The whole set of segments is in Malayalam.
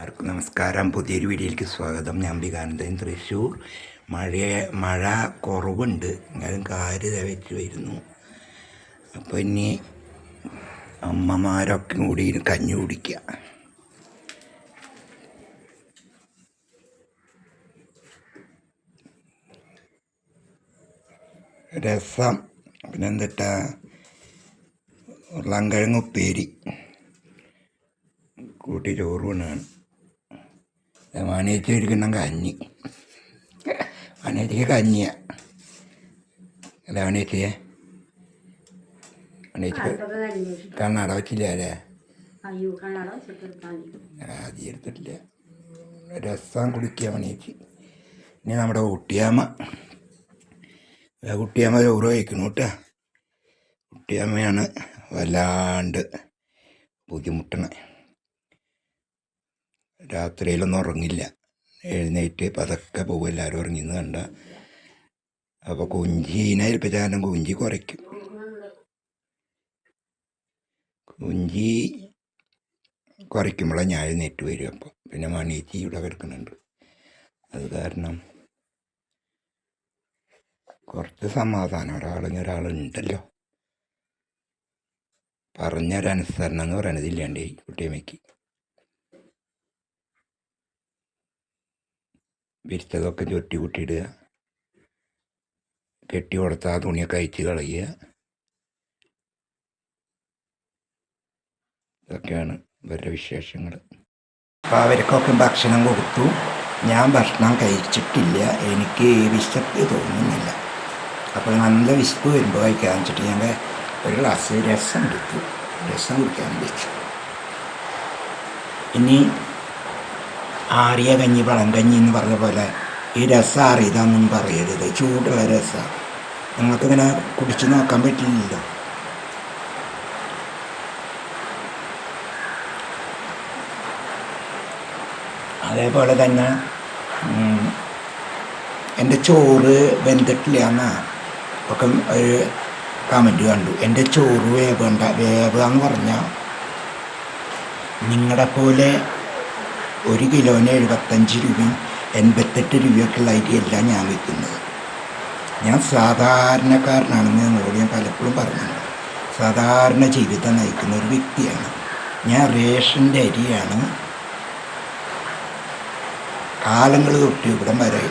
എല്ലാവർക്കും നമസ്കാരം. പുതിയൊരു വീഡിയോയിലേക്ക് സ്വാഗതം. ഞാൻ വികാനന്ദൻ തൃശ്ശൂർ. മഴ മഴ കുറവുണ്ട്. എന്നാലും കാര് വെച്ച് വരുന്നു. അപ്പോൾ ഇനി അമ്മമാരൊക്കെ കൂടി ഇനി കഞ്ഞി കുടിക്കുക രസം. പിന്നെ എന്തിട്ടാ ഉരുളൻകിഴങ്ങ് ഉപ്പേരി. കൂട്ടി ചോറ് കൊണ്ടാണ് മാനേജ് ഇരിക്കുന്ന കഞ്ഞി. മാനേജിക്ക് കഞ്ഞിയ. മാനേജിയെ മാനേജിക്ക് കണ്ണട വച്ചില്ല അല്ലേ ആദ്യം എടുത്തിട്ടില്ല. രസം കുടിക്കുക മണിയേച്ചി. ഇനി നമ്മുടെ കുട്ടിയാമ്മ കുട്ടിയമ്മ. കുട്ടിയാമ്മ ചോറ് കഴിക്കണം കേട്ടോ. കുട്ടിയാമ്മയാണ് വല്ലാണ്ട് ബുദ്ധിമുട്ടണേ. രാത്രിയിലൊന്നും ഉറങ്ങില്ല. എഴുന്നേറ്റ് പതക്കെ പോകും എല്ലാവരും ഉറങ്ങിന്ന് കണ്ട. അപ്പോൾ കുഞ്ചീനെ ഏൽപ്പിച്ചാലും കുഞ്ചി കുറയ്ക്കും. കുഞ്ചി കുറയ്ക്കുമ്പോഴാണ് ഞാൻ എഴുന്നേറ്റ് വരും അപ്പോൾ പിന്നെ മണിയേച്ചി ഇവിടെ കിടക്കുന്നുണ്ട്. അത് കാരണം കുറച്ച് സമാധാനം. ഒരാളിങ്ങനെ ഒരാളുണ്ടല്ലോ. പറഞ്ഞൊരനുസരണം എന്ന് പറയണത് ഇല്ലാണ്ടേ കുട്ടിയമ്മയ്ക്ക്. വിരിച്ചതൊക്കെ ചുറ്റി കൂട്ടിയിടുക. കെട്ടി കൊടുത്ത ആ തുണിയൊക്കെ അയച്ച് കളയുക. ഇതൊക്കെയാണ് ഇവരുടെ വിശേഷങ്ങൾ. അപ്പോൾ അവർക്കൊക്കെ ഭക്ഷണം കൊടുത്തു. ഞാൻ ഭക്ഷണം കഴിച്ചിട്ടില്ല. എനിക്ക് വിശപ്പ് തോന്നുന്നില്ല. അപ്പോൾ നല്ല വിശപ്പ് വരുമ്പോൾ കഴിക്കാൻ വെച്ചിട്ട് ഞാൻ ഒരു ഗ്ലാസ് രസം എടുത്തു. രസം കുടിക്കാൻ വെച്ചു ഇനി ആറിയ കഞ്ഞി പഴങ്കഞ്ഞി കഞ്ഞി എന്ന് പറഞ്ഞ പോലെ ഈ രസം ആറിയതാണെന്നും പറയരുത്. ചൂടുള്ള രസമാണ് നിങ്ങൾക്കിങ്ങനെ കുടിച്ച് നോക്കാൻ പറ്റില്ലല്ലോ. അതേപോലെ തന്നെ എന്റെ ചോറ് വെന്തിട്ടില്ല എന്നാ ഒക്കെ ഒരു കമന്റ് കണ്ടു. എന്റെ ചോറ് വേവേണ്ട വേവുക പറഞ്ഞാൽ നിങ്ങളുടെ പോലെ ഒരു കിലോന് എഴുപത്തഞ്ച് രൂപയും എൺപത്തെട്ട് രൂപയൊക്കെയുള്ള അരിയല്ല ഞാൻ വിൽക്കുന്നത് ഞാൻ സാധാരണക്കാരനാണെന്ന് നിങ്ങളോട് ഞാൻ പലപ്പോഴും പറഞ്ഞിട്ടുണ്ട്. സാധാരണ ജീവിതം നയിക്കുന്ന ഒരു വ്യക്തിയാണ്. ഞാൻ റേഷന്റെ അരിയാണ് കാലങ്ങൾ തൊട്ട് ഇവിടം വരെ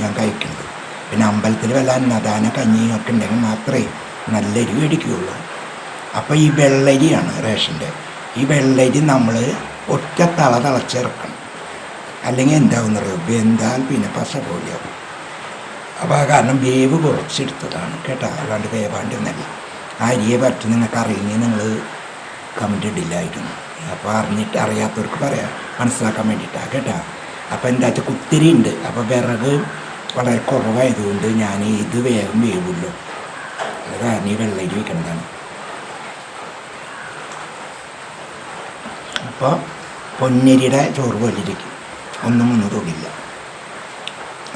ഞാൻ കഴിക്കുന്നത്. പിന്നെ അമ്പലത്തിൽ വല്ല അന്നദാന കഞ്ഞിയും ഒക്കെ ഉണ്ടെങ്കിൽ മാത്രമേ നല്ല അരി മേടിക്കുകയുള്ളൂ. അപ്പോൾ ഈ വെള്ളരിയാണ് റേഷന്റെ. ഈ വെള്ളരി നമ്മൾ ഒറ്റ തള തിളച്ചിറക്കണം. അല്ലെങ്കിൽ എന്താവും അറിയോ വെന്താൽ പിന്നെ പശ പോലെയാവും. അപ്പോൾ ആ കാരണം വേവ് കുറച്ചെടുത്തതാണ് കേട്ടോ. അല്ലാണ്ട് വേവാണ്ടൊന്നല്ല ആ അരിയെ പറ്റി നിങ്ങൾക്ക് അറിയുമെങ്കിൽ നിങ്ങൾ കമന്റ് ഇടില്ലായിരുന്നു അപ്പോൾ അറിഞ്ഞിട്ട് അറിയാത്തവർക്ക് പറയാം. മനസ്സിലാക്കാൻ വേണ്ടിയിട്ടാണ് കേട്ടോ. അപ്പോൾ എന്റെ അകത്ത് കുത്തിരി ഉണ്ട്. അപ്പോൾ വിറക് വളരെ കുറവായതുകൊണ്ട് ഞാൻ ഇത് വേഗം വേവുള്ളൂ അത് കാരണം ഈ വെള്ളരി വെക്കുന്നതാണ് അപ്പോൾ പൊന്നരിയുടെ ചോറ് പോലെ ഇരിക്കും ഒന്നും ഒന്നും തൊടില്ല.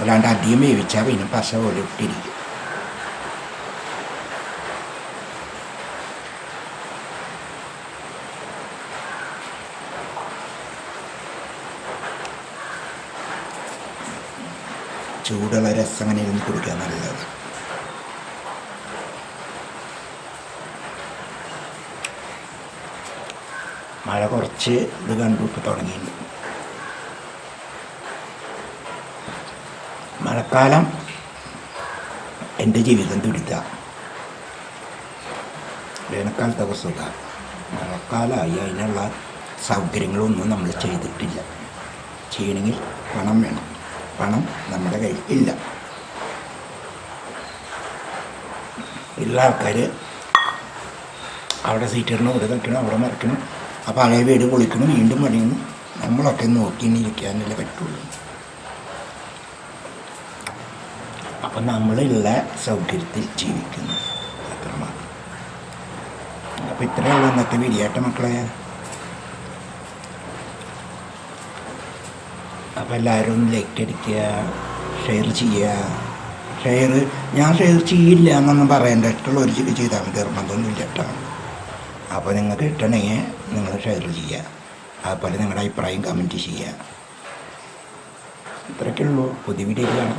അല്ലാണ്ട് അധികം വേവിച്ചാൽ പിന്നെ പശ പോലെ ഇട്ടിരിക്കും. ചൂടുള്ള രസം അങ്ങനെ ഇരുന്ന് കുടിക്കാൻ നല്ലത് മഴ കുറച്ച് ഇത് കണ്ടു ഇപ്പോൾ തുടങ്ങിയിട്ടുണ്ട്. മഴക്കാലം എന്റെ ജീവിതം തുടിത്ത വേനൽക്കാലത്തൊക്കെ സുഖ മഴക്കാലമായി അതിനുള്ള സൗകര്യങ്ങളൊന്നും നമ്മൾ ചെയ്തിട്ടില്ല. ചെയ്യണമെങ്കിൽ പണം വേണം. പണം നമ്മുടെ കയ്യിൽ ഇല്ല. ഉള്ള ആൾക്കാർ അവിടെ സീറ്ററിന് ഇവിടെ നിൽക്കണം അവിടെ മറിക്കണം. ആ പഴയ വീട് പൊളിക്കണം വീണ്ടും പണിയണം നമ്മളൊക്കെ നോക്കി ഇനി ഇരിക്കാനല്ലേ പറ്റുള്ളൂ. അപ്പം നമ്മളുള്ള സൗകര്യത്തിൽ ജീവിക്കുന്നു. അത്രമാത്രം. അപ്പം ഇത്രയുള്ള ഇന്നത്തെ വിരിയാട്ട മക്കളെ. അപ്പം എല്ലാവരും ഒന്ന് ലൈക്ക് അടിക്കുക ഷെയർ ചെയ്യുക. ഷെയർ ഞാൻ ഷെയർ ചെയ്യില്ല എന്നൊന്നും പറയേണ്ട. ഒരു ചെയ്താൽ മതി. നിർബന്ധമൊന്നുമില്ല കേട്ടോ. അപ്പോൾ നിങ്ങൾക്ക് കിട്ടണമെങ്കിൽ നിങ്ങൾ ഷെയർ ചെയ്യുക അതുപോലെ നിങ്ങളുടെ അഭിപ്രായം കമന്റ് ചെയ്യുക ഇത്രയൊക്കെ ഉള്ളൂ. പുതിയ വീഡിയോ കാണാം.